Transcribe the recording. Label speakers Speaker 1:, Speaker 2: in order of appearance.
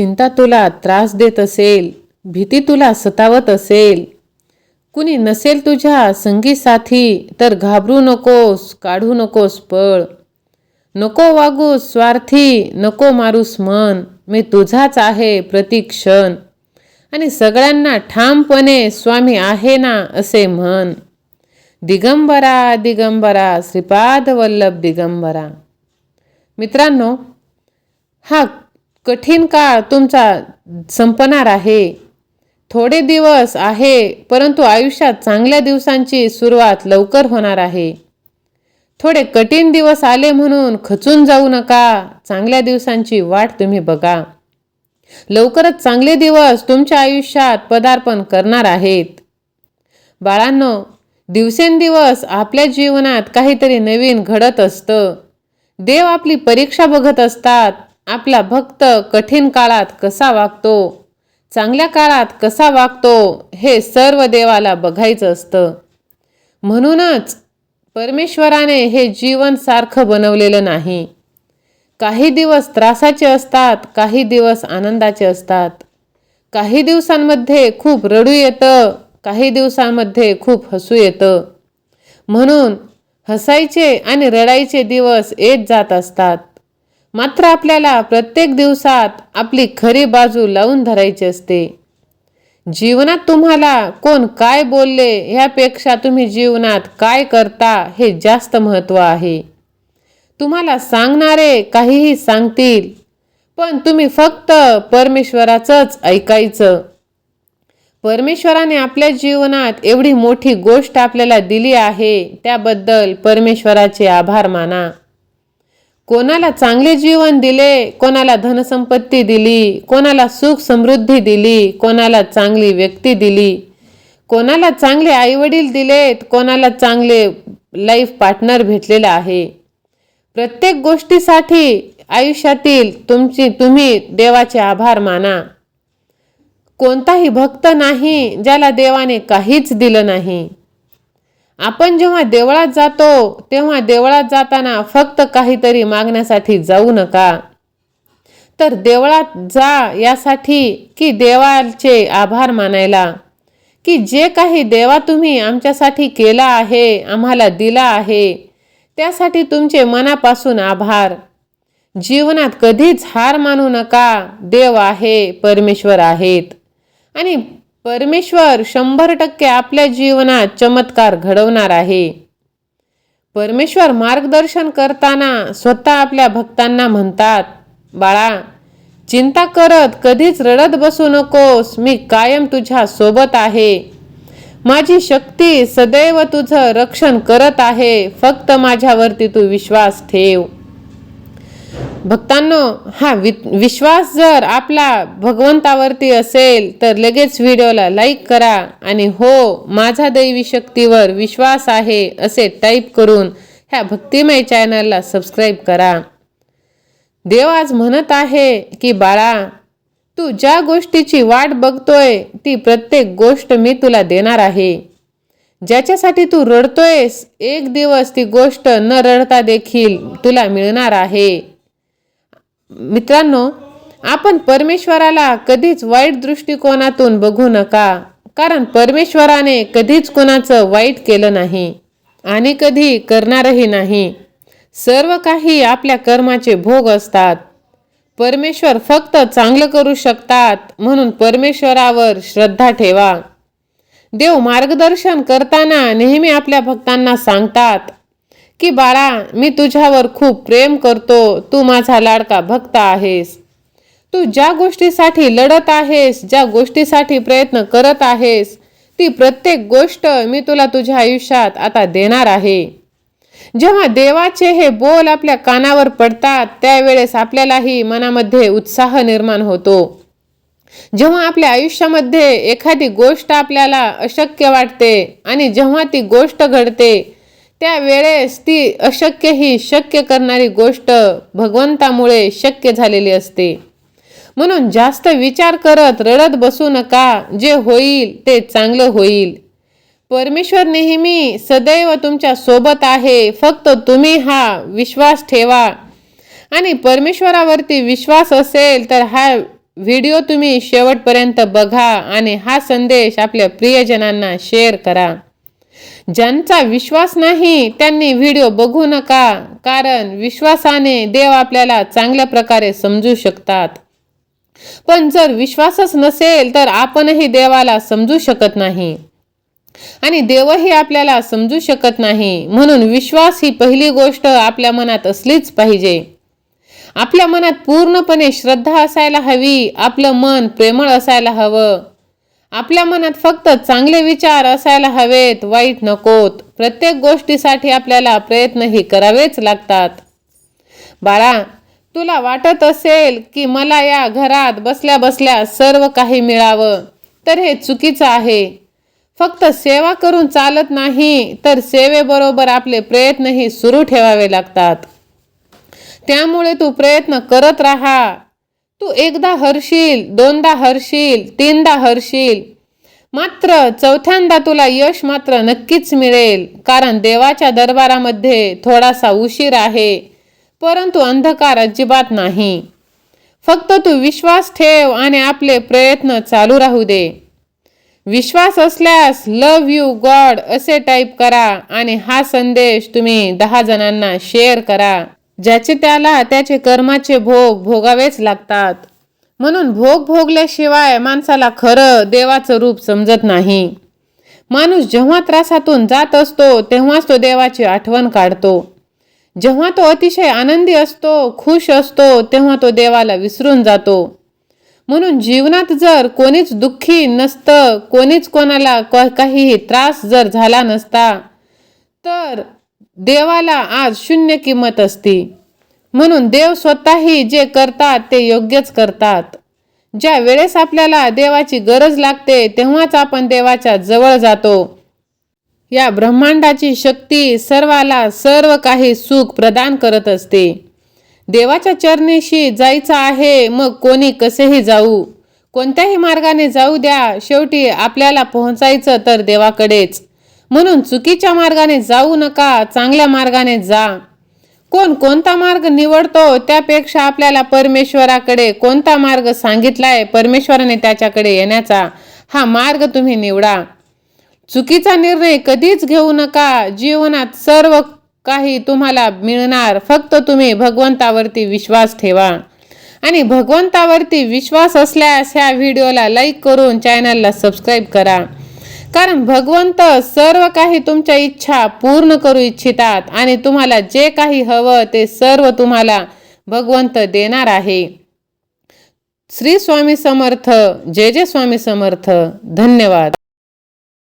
Speaker 1: चिंता तुला त्रास देत असेल भीती तुला सतावत असेल. कुणी नसेल तुझ्या संगी साथी तर घाबरू नकोस काढू नकोस पळ. नको वागू स्वार्थी नको मारूस मन. मी तुझाच आहे प्रतिक्षण. आणि सगळ्यांना ठामपणे स्वामी आहे ना असे म्हण. दिगंबरा दिगंबरा श्रीपाद वल्लभ दिगंबरा. मित्रांनो हा कठीण काळ तुमचा संपणार आहे. थोडे दिवस आहे परंतु आयुष्यात चांगल्या दिवसांची सुरुवात लवकर होणार आहे. थोडे कठीण दिवस आले म्हणून खचून जाऊ नका. चांगल्या दिवसांची वाट तुम्ही बघा. लवकरच चांगले दिवस तुमच्या आयुष्यात पदार्पण करणार आहेत. बाळांनो दिवसेंदिवस आपल्या जीवनात काहीतरी नवीन घडत असतं. देव आपली परीक्षा बघत असतात. आपला भक्त कठीण काळात कसा वागतो? चांगल्या काळात कसा वागतो? हे सर्व देवाला बघायचं असतं. म्हणूनच परमेश्वराने हे जीवन सारखं बनवलेलं नाही. काही दिवस त्रासाचे असतात काही दिवस आनंदाचे असतात. काही दिवसांमध्ये खूप रडू येतं काही दिवसांमध्ये खूप हसू येतं. म्हणून हसायचे आणि रडायचे दिवस येत जात असतात. मात्र आपल्याला प्रत्येक दिवसात आपली खरी बाजू लावून धरायची असते. जीवनात तुम्हाला कोण काय बोलले ह्यापेक्षा तुम्ही जीवनात काय करता हे जास्त महत्त्व आहे. तुम्हाला सांगणारे काहीही सांगतील पण तुम्ही फक्त परमेश्वराचंच ऐकायचं. परमेश्वराने आपल्या जीवनात एवढी मोठी गोष्ट आपल्याला दिली आहे त्याबद्दल परमेश्वराचे आभार माना. कोणाला चांगले जीवन दिले कोणाला धनसंपत्ती दिली कोणाला सुख समृद्धी दिली कोणाला चांगली व्यक्ती दिली. कोणाला चांगले आईवडील दिलेत कोणाला चांगले लाईफ पार्टनर भेटलेलं आहे. प्रत्येक गोष्टीसाठी आयुष्यातील तुमची तुम्ही देवाचे आभार माना. कोणताही भक्त नाही ज्याला देवाने काहीच दिलं नाही. आपण जेव्हा देवळात जातो तेव्हा देवळात जाताना फक्त काहीतरी मागण्यासाठी जाऊ नका. तर देवळात जा यासाठी की देवाचे आभार मानायला. की जे काही देवा तुम्ही आमच्यासाठी केला आहे आम्हाला दिला आहे त्यासाठी तुमचे मनापासून आभार. जीवनात कधीच हार मानू नका. देव आहे परमेश्वर आहेत. आणि परमेश्वर शंभर टक्के आपल्या जीवनात चमत्कार घडवणार आहे. परमेश्वर मार्गदर्शन करताना स्वतः आपल्या भक्तांना म्हणतात बाळा चिंता करत कधीच रडत बसू नकोस मी कायम तुझ्या सोबत आहे. माझी शक्ती सदैव तुझं रक्षण करत आहे फक्त माझ्यावरती तू विश्वास ठेव. भक्तांनो हा वि विश्वास जर आपला भगवंतावरती असेल तर लगेच व्हिडिओला लाईक करा आणि हो माझा दैवी शक्तीवर विश्वास आहे असे टाईप करून ह्या भक्तिमय चॅनलला सबस्क्राईब करा. देव आज म्हणत आहे की बाळा तू ज्या गोष्टीची वाट बघतोय ती प्रत्येक गोष्ट मी तुला देणार आहे. ज्याच्यासाठी तू रडतोयस एक दिवस ती गोष्ट न रडता देखील तुला मिळणार आहे. मित्रांनो आपण परमेश्वराला कधीच वाईट दृष्टिकोनातून बघू नका कारण परमेश्वराने कधीच कोणाचं वाईट केलं नाही आणि कधी करणारही नाही. सर्व काही आपल्या कर्माचे भोग असतात. परमेश्वर फक्त चांगलं करू शकतात म्हणून परमेश्वरावर श्रद्धा ठेवा. देव मार्गदर्शन करताना नेहमी आपल्या भक्तांना सांगतात की बाळा मी तुझ्यावर खूप प्रेम करतो. तू माझा लाडका भक्त आहेस. तू ज्या गोष्टीसाठी लढत आहेस ज्या गोष्टीसाठी प्रयत्न करत आहेस ती प्रत्येक गोष्ट मी तुला तुझ्या आयुष्यात आता देणार आहे. जेव्हा देवाचे हे बोल आपल्या कानावर पडतात त्यावेळेस आपल्यालाही मनामध्ये उत्साह निर्माण होतो. जेव्हा आपल्या आयुष्यामध्ये एखादी गोष्ट आपल्याला अशक्य वाटते आणि जेव्हा ती गोष्ट घडते त्यावेळेस ती अशक्य ही शक्य करणारी गोष्ट भगवंतामुळे शक्य झालेली असते. म्हणून जास्त विचार करत रडत बसू नका जे होईल ते चांगलं होईल. परमेश्वर नेहमी सदैव तुमच्यासोबत आहे फक्त तुम्ही हा विश्वास ठेवा. आणि परमेश्वरावरती विश्वास असेल तर हा व्हिडिओ तुम्ही शेवटपर्यंत बघा आणि हा संदेश आपल्या प्रियजनांना शेअर करा. ज्यांचा विश्वास नाही त्यांनी व्हिडिओ बघू नका कारण विश्वासाने देव आपल्याला चांगल्या प्रकारे समजू शकतात. पण जर विश्वासच नसेल तर आपणही देवाला समजू शकत नाही. आणि देवही आपल्याला समजू शकत नाही म्हणून विश्वास ही पहिली गोष्ट आपल्या मनात असलीच पाहिजे. आपल्या मनात पूर्णपणे श्रद्धा असायला हवी आपलं मन प्रेमळ असायला हवं. आपल्या मनात फक्त चांगले विचार असायला हवेत वाईट नकोत. प्रत्येक गोष्टीसाठी आपल्याला प्रयत्नही करावेच लागतात. बाळा तुला वाटत असेल की मला या घरात बसल्या बसल्या सर्व काही मिळावं तर हे चुकीचं आहे. फक्त सेवा करून चालत नाही तर सेवेबरोबर आपले प्रयत्नही सुरू ठेवावे लागतात. त्यामुळे तू प्रयत्न करत राहा. तू एकदा हरशील दोनदा हरशील तीनदा हरशील. मात्र चौथ्यांदा तुला यश मात्र नक्कीच मिळेल कारण देवाच्या दरबारामध्ये थोडासा उशीर आहे परंतु अंधकार अजिबात नाही. फक्त तू विश्वास ठेव आणि आपले प्रयत्न चालू राहू दे. विश्वास असल्यास लव यू गॉड असे टाईप करा आणि हा संदेश तुम्ही दहा जणांना शेअर करा. ज्याचे त्याला त्याचे कर्माचे भोग भोगावेच लागतात. म्हणून भोग भोगल्याशिवाय माणसाला खरं देवाचं रूप समजत नाही. माणूस जेव्हा त्रासातून जात असतो तेव्हाच तो देवाची आठवण काढतो. जेव्हा तो अतिशय आनंदी असतो खुश असतो तेव्हा तो देवाला विसरून जातो. म्हणून जीवनात जर कोणीच दुःखी नसतं कोणीच कोणाला काहीही त्रास जर झाला नसता तर देवाला आज शून्य किंमत असते. म्हणून देव स्वतःही जे करतात ते योग्यच करतात. ज्या वेळेस आपल्याला देवाची गरज लागते तेव्हाच आपण देवाच्या जवळ जातो. या ब्रह्मांडाची शक्ती सर्वाला सर्व काही सुख प्रदान करत असते. देवाच्या चरणीशी जायचं आहे मग कोणी कसेही जाऊ. कोणत्याही मार्गाने जाऊ द्या शेवटी आपल्याला पोहोचायचं तर देवाकडेच. म्हणून चुकीच्या मार्गाने जाऊ नका चांगल्या मार्गाने जा. कोण कोणता मार्ग निवडतो त्यापेक्षा आपल्याला परमेश्वराकडे कोणता मार्ग सांगितलाय परमेश्वराने त्याच्याकडे येण्याचा हा मार्ग तुम्ही निवडा. चुकीचा निर्णय कधीच घेऊ नका जीवनात सर्व काही तुम्हाला मिळणार फक्त तुम्ही भगवंतावरती विश्वास ठेवा. आणि भगवंतावरती विश्वास असल्यास ह्या व्हिडिओला लाईक करून चॅनलला सबस्क्राईब करा. कारण भगवंत सर्व काही तुमच्या इच्छा पूर्ण करू इच्छितात आणि तुम्हाला जे काही हवं ते सर्व तुम्हाला भगवंत देणार आहे. श्री स्वामी समर्थ जय जय स्वामी समर्थ. धन्यवाद.